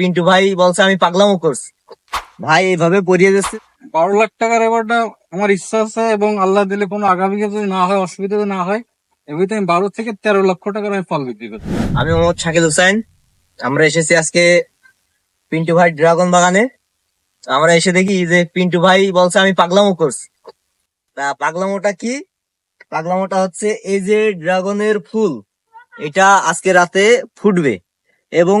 পিন্টু ভাই বলছে আমি পাগলামো করছি। ভাই এইভাবে পরিয়ে যাচ্ছে বারো লাখ টাকার এবারটা আমার ইচ্ছা আছে এবং আল্লাহ দিলে কোনো আগামী যদি না হয় অসুবিধা যদি না হয় এমনিতে আমি বারো থেকে তেরো লক্ষ টাকার আমি ফল বিক্রি করছি। আমি মোহাম্মদ শাকিল হুসাইন আমরা এসেছি আজকে পিন্টু ভাই ড্রাগন বাগানে। আমরা এসে দেখি যে পিন্টু ভাই বলছে আমি পাগলামো করছি। তা পাগলামোটা কি? পাগলামোটা হচ্ছে এই যে ড্রাগনের ফুল এটা আজকে রাতে ফুটবে এবং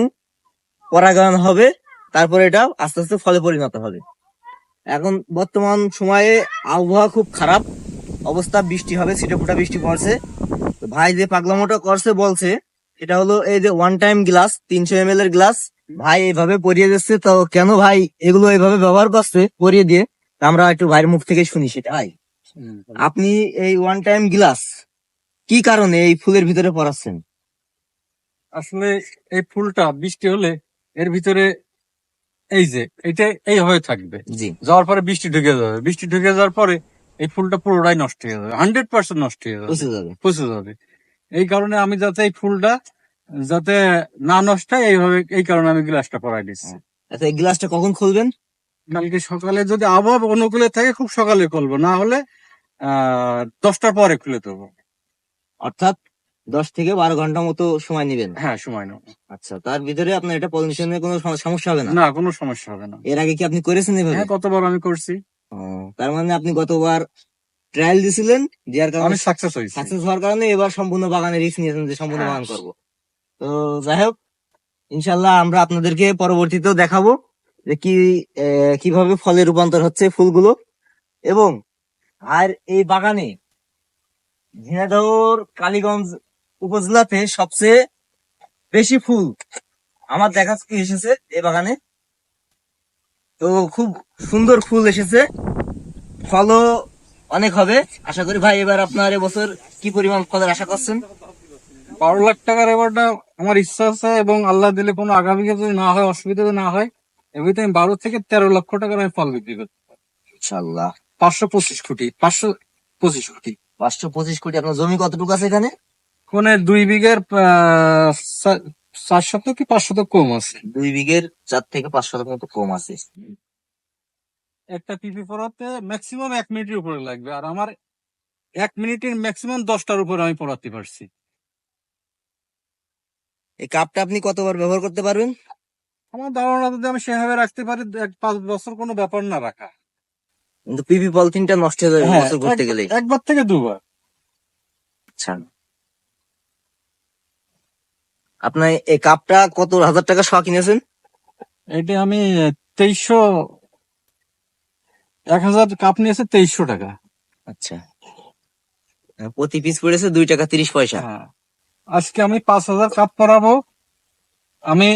পরাগায়ন হবে, তারপরে এটা আস্তে আস্তে ফলে পরিণত হবে। এখন বর্তমান সময়ে আবহাওয়া খুব খারাপ, অবস্থা বৃষ্টি হবে ছিটে ফুটা বৃষ্টি পড়ছে। ভাই যে পাগলামোটা করছে, বলছে, এটা হলো এই যে ওয়ান টাইম গ্লাস তিনশো এম এর গ্লাস ভাই এইভাবে পরিয়ে দিচ্ছে, তো কেন ভাই এগুলো এইভাবে ব্যবহার করছে পরিয়ে দিয়ে? আমরা একটু ভাইয়ের মুখ থেকে শুনি সেটা, ভাই। আপনি এই ওয়ান টাইম গ্লাস কি কারণে এই ফুলের ভিতরে পড়াচ্ছেন? আসলে এই ফুলটা বৃষ্টি হলে এর ভিতরে এই যে এটা এই হয়ে থাকবে। জি। যাওয়ার পরে বৃষ্টি ঢুকে যাবে। বৃষ্টি ঢুকে যাওয়ার পরে এই ফুলটা পুরোটাই নষ্ট হয়ে যাবে। হান্ড্রেড পার্সেন্ট নষ্ট হয়ে যাবে। পচে যাবে। এই কারণে আমি যাতে এই ফুলটা যাতে না নষ্ট হয় এইভাবে এই কারণে আমি গ্লাসটা পরাই দিচ্ছি। আচ্ছা এই গ্লাসটা কখন খুলবেন? কালকে সকালে যদি আবহাওয়া অনুকূলে থাকে খুব সকালে খুলবো। না হলে আহ দশটার পরে খুলে দেবো। অর্থাৎ দশ থেকে বারো ঘণ্টা মতো সময় নেবেন। হ্যাঁ সময় নেব। আচ্ছা তার ভিতরে আপনার এটা পলিউশনের কোনো সমস্যা হবে না? না কোনো সমস্যা হবে না। এর আগে কি আপনি করেছেন এভাবে? হ্যাঁ কতবার আমি করছি? তার মানে আপনি গতবার ট্রায়াল দিছিলেন দেওয়ার কারণে সাকসেস হয়েছি। সাকসেস হওয়ার কারণে এবার সম্পূর্ণ বাগানে রিস্ক নিয়েছেন যে সম্পূর্ণ হ্যাঁ। বাগান করব। তো যাই হোক ইনশাল্লাহ আমরা আপনাদেরকে পরবর্তীতেও দেখাবো যে কি কীভাবে ফলে রূপান্তর হচ্ছে ফুলগুলো। এবং আর এই বাগানে ঝিনাইদহ কালীগঞ্জ উপজেলাতে সবচেয়ে বেশি ফুল আমার দেখা এসেছে এই বাগানে। তো খুব সুন্দর ফুল এসেছে। ফলও অনেক হবে। আশা করি ভাই এবার আপনার এবছর কি পরিমাণ ফলের আশা করছেন? বারো লাখ টাকার এবারটা আমার ইচ্ছা আছে এবং আল্লাহ দিলে কোনো আগামী যদি না হয় অসুবিধা যদি না হয় এমনিতে আমি বারো থেকে তেরো লক্ষ টাকার আমি ফল বিক্রি করছি। ইনশাল্লাহ পাঁচশো পঁচিশ কোটি পাঁচশো পঁচিশ কোটি। পাঁচশো পঁচিশ কোটি আপনার জমি কতটুকু আছে এখানে? কোনে দুই বিঘের চার শতক কি পাঁচ শতক কম আছে? দুই বিঘের চার থেকে পাঁচ শতক মতো কম আছে। একটা পিপি পড়াতে ম্যাক্সিমাম এক মিনিটের উপরে লাগবে আর আমার এক মিনিটের ম্যাক্সিমাম দশটার উপরে আমি পড়াতে পারছি। এই কাপটা আপনি কতবার ব্যবহার করতে পারবেন? আমার ধারণা যদি আমি সেভাবে রাখতে পারি এক পাঁচ বছর কোনো ব্যাপার না রাখা। কিন্তু পিপি পলিথিনটা নষ্ট হয়ে যাবে হ্যাঁ, বছর এক- গেলে। একবার থেকে দুবার। আচ্ছা। আপনার এই কাপটা কত হাজার টাকা শখ কিনেছেন? এটা আমি তেইশশো এক হাজার কাপ নিয়েছে তেইশশো টাকা। আচ্ছা। প্রতি পিস পড়েছে দুই টাকা তিরিশ পয়সা। হ্যাঁ। আজকে আমি পাঁচ হাজার কাপ পরাবো। আমি